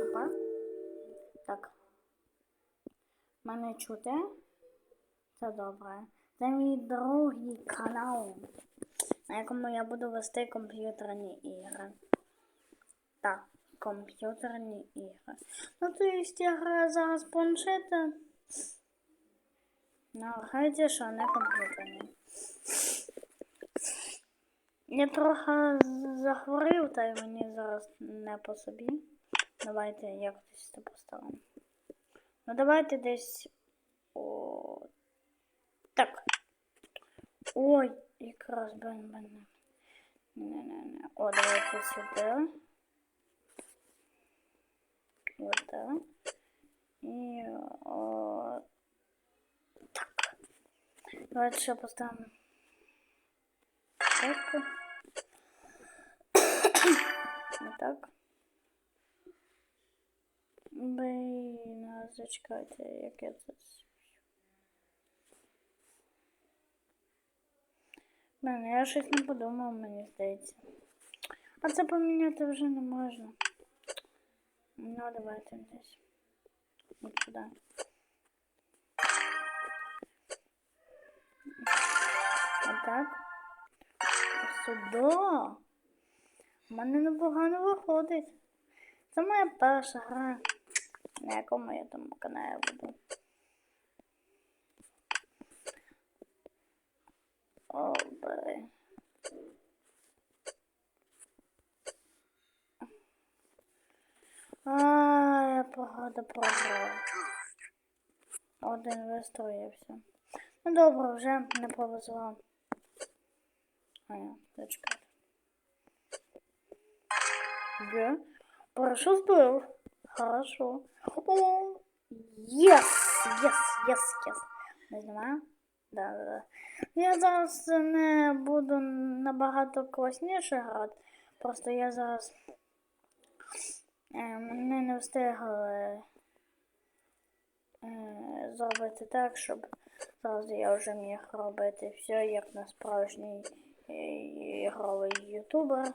Опа. Так. Мене чути? Це добре. Це мій другий канал, на якому я буду вести комп'ютерні ігри. Так, комп'ютерні ігри. Ну, то есть я граю зараз планшета. Ну, гайте, що не комп'ютерні. Я трохи захворів, та й мені зараз не по собі. Давайте якось це поставимо. Ну давайте десь. О. Так. Ой, якраз бен бен. Не-не-не. О, давайте сюди. Вот так. І о, так. Давайте ще поставимо. Так. Вот так. Блін, а зачекайте, як я це. Блін, я щось не подумав, мені здається. А це поміняти вже не можна. Ну, давайте десь. От сюди. Отак. Сюди. У мене непогано виходить. Це моя перша гра, на якому я там каналі буду. О, бери. А, я погано програв. Один вистроївся. Ну добре, вже не повезло. А я, зачекайте. Є. Хорошо збив. Хорошо. О, єс, єс, єс, єс. Не? Да, да, да. Я зараз не буду набагато класніше грати. Просто я зараз е, мене не встигли е, зробити так, щоб зараз я вже міг робити все як на справжній е, ігровий ютубер.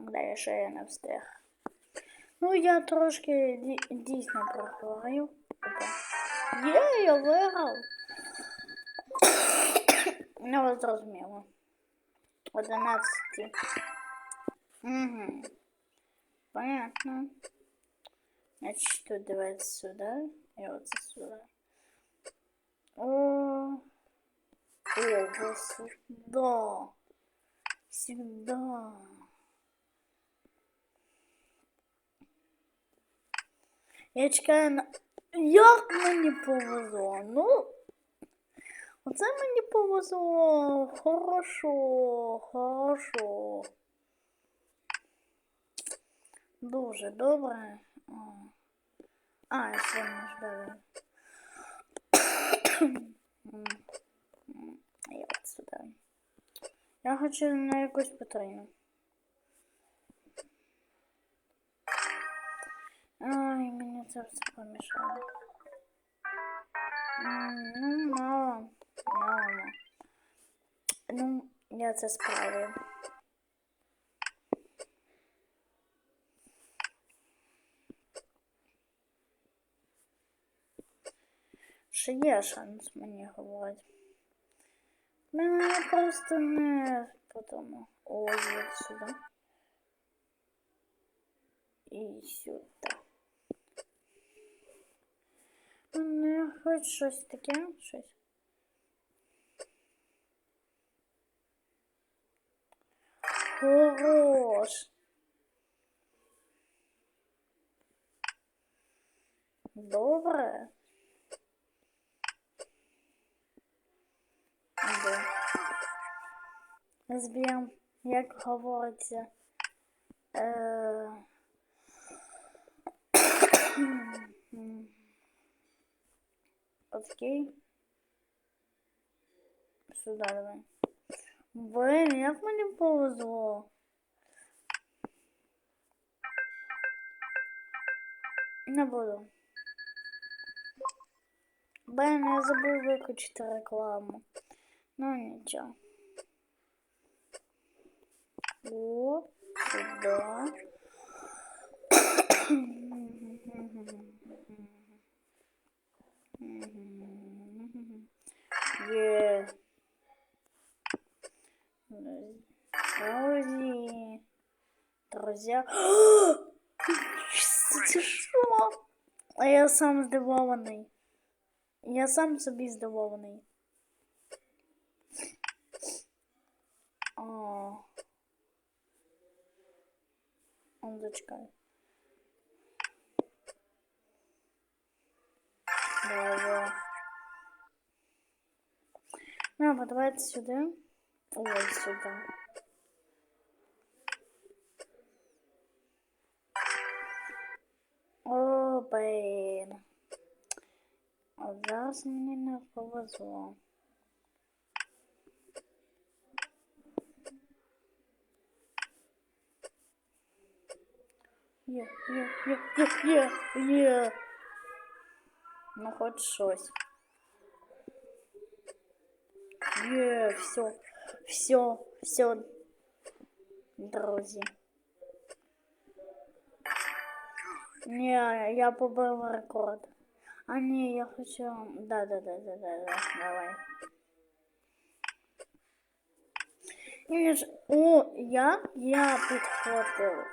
Далі ще я не встиг. Ну, я трошки ді- дійсно прохворів. Опа. Є, я виграв. Ну, ви зрозуміло. 11. Угу. Понятно. Значить, тут давайте сюди. І оце сюди. О. О, вот сюда. Я чекаю на. Як мені повезло? Ну. Оце мені повезло. Хорошо, хорошо. Дуже добре. А, я ще ждаю. Я от сюди. Я хочу на якусь потрібну. Ай, мені це все помішало. Ну, мало. Мало. Ну, я це справлю. Ще є шанс мені говорити. Мене просто не потому. О, є сюди. І сюди. Хоч щось таке, щось. Хорош. Добре. Да. Зб'єм, як говориться. Е... окей. Сюда давай. Блин, як мені повезло. Не буду. Блин, я забув виключити рекламу. Ну нічого. О, сюда. Mm-hmm. Друзі. Що? А я сам здивований. Я сам собі здивований. О. Он зачекай. Давай. Ну, подавайте сюди. Ось сюди. От зараз мені не повезло. Є, є, є, є, є, є. Ну, хоч щось. Є, все, все, все, друзі. Ні, я побив рекорд. А ні, я хочу. Да, да, да, да, да, да. Давай. О, я? Я підхватив.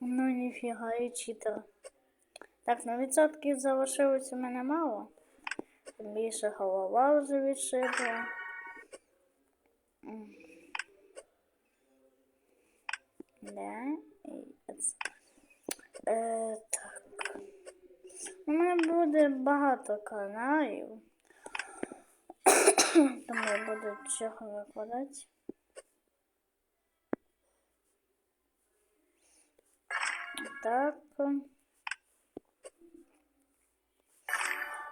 Ну ніфіга, і читер. Так, на відсотків залишилось у мене мало. Більше голова вже відшибла. Да. Е. У мене буде багато каналів. Тому я буду чого викладати. Так.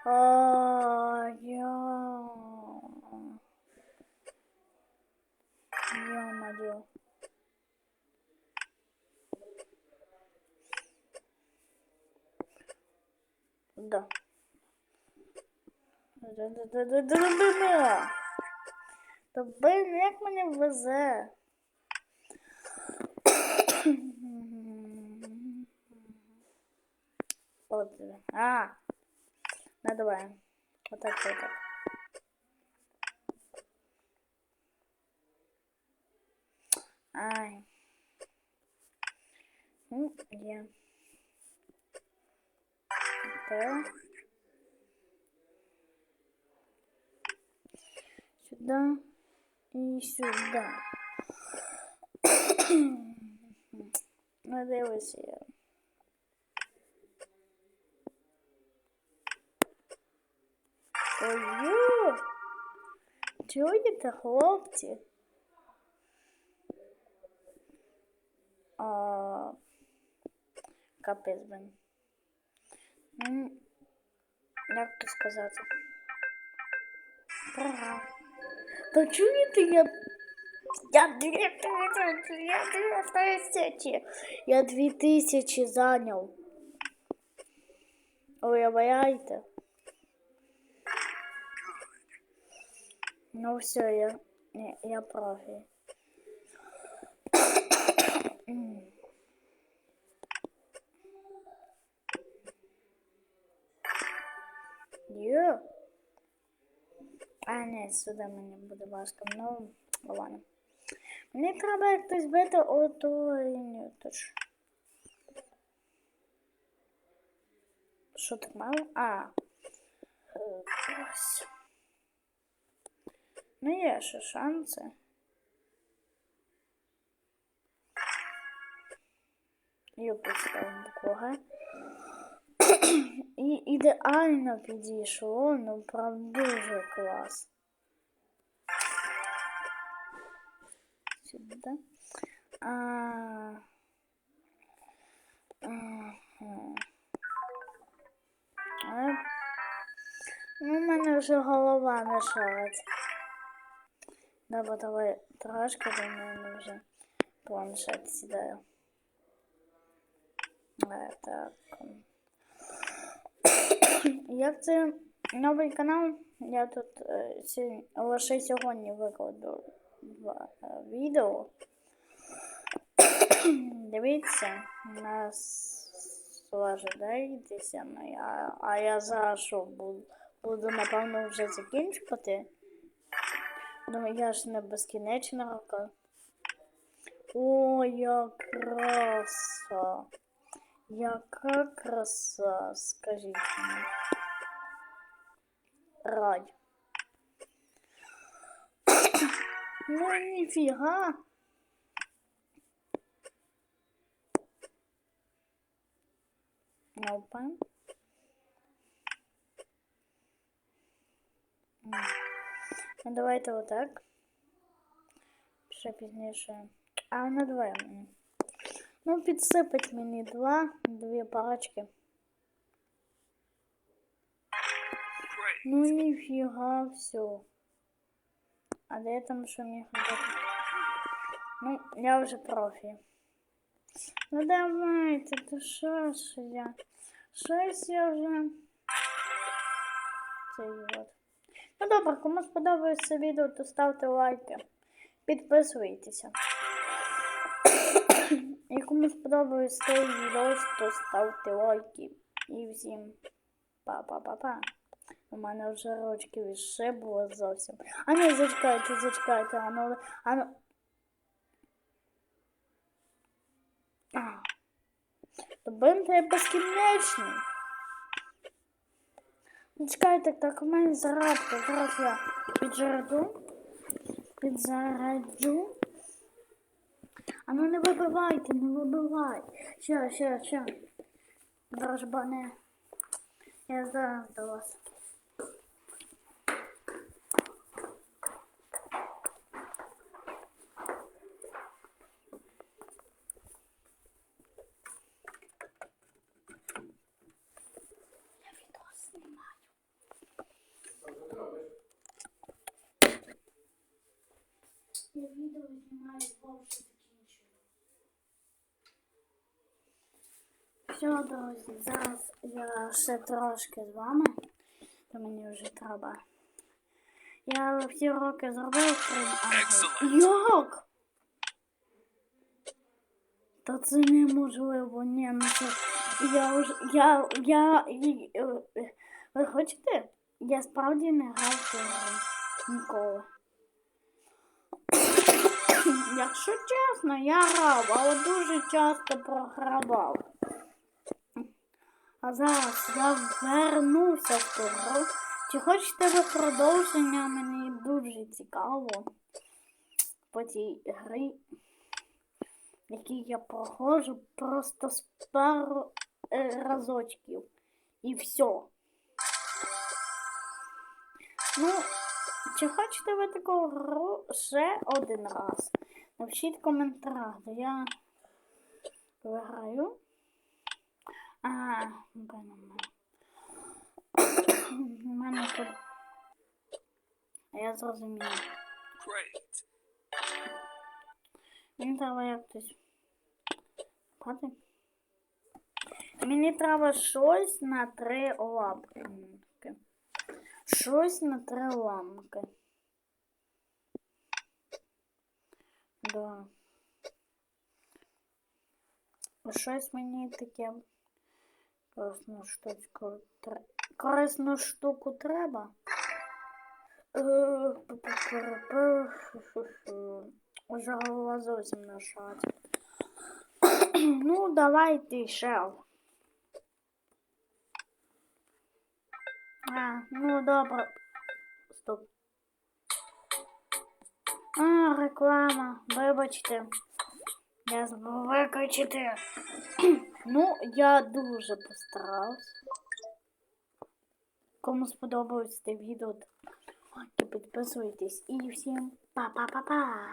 А, я... Ё-моё. Да. Да-да-да-да-да-да-да. Та блин, як мені везе. От. А. Ну давай. Вот так, вот так. Ай. Ну, я. Так. Сюда и сюда. Надеюсь я. Ой, чуєте, хлопці? А, капець, блин. Ну, як то сказати? Програв. Та чуєте, я... Я дві тисячі, я дві тисячі, я дві тисячі зайняв. Уявляєте? Ну все, я, я, я профі. Є. А, не, сюди мені буде важко. Ну, ладно. Мені треба якось бити оту лінію. Тож. Що так мало? А. Ну, є ще шанси. Букву Г. І ідеально підійшло, ну прям дуже клас. Сюди. А, ага. Е, Ну, в мене вже голова не шарить. Добре, давай трошки до мене вже планшет сідає. Е, Так. Як це новий канал? Я тут е, лише сьогодні викладу два е, відео. Дивіться, нас ожидаєтеся, ну, я, а я зараз що буду, буду напевно вже закінчувати. Ну я ж не безкінечна рока. О, як краса. Яка краса, скажіть мені. Рай. ну, ніфіга. Опа. М. Ну, давайте отак. Ще пізніше. А на двоє мені. Ну, підсипать мені два, дві парочки. Ну, ніфіга, все. А де там що міг робити? Ну, я вже профі. Ну давайте, то що ж я? Щось я вже. Цей от. Ну добре, кому сподобається відео, то ставте лайки. Підписуйтеся. І кому сподобається цей відео, то ставте лайки. І всім па-па-па-па. У мене вже ручки відшибло зовсім. А ні, зачекайте, зачекайте, а ну, а ну. А. То бинт є безкінечний. Ну, Чекайте, так у мене зарадка. Зараз я піджараду. Підзараджу. А ну не вибивайте, не вибивай. Ща, ща, ща. Дружбане. Я зараз до вас. Я відео знімаю, бо вже закінчую. Все, друзі, зараз я ще трошки з вами, то мені вже треба. Я всі роки зробив крім ангел. Як? Та це неможливо, ні, ну це я вже я я, е, е, ви хочете? Я справді не грав в цю гру ніколи. Якщо чесно, я грав, але дуже часто програвав. А зараз я вернувся в ту гру. Чи хочете ви продовження? Мені дуже цікаво по цій грі, які я проходжу просто з пару е, разочків. І все. Ну, чи хочете ви таку гру ще один раз? Напишіть в коментарях, де я виграю. А, у мене. У мене тут. А я зрозуміла. Great. Мені треба якось. Пати. Мені треба щось на три ламки. Щось на три ламки. Да. Щось мені таке корисну штучку. Корисну штуку треба. Уже голова зовсім на шаті. Ну, давайте ще. А, ну добре. Стоп. А, реклама. Вибачте. Я забув виключити. ну, я дуже постарався. Кому сподобалось це відео, підписуйтесь і всім па-па-па-па.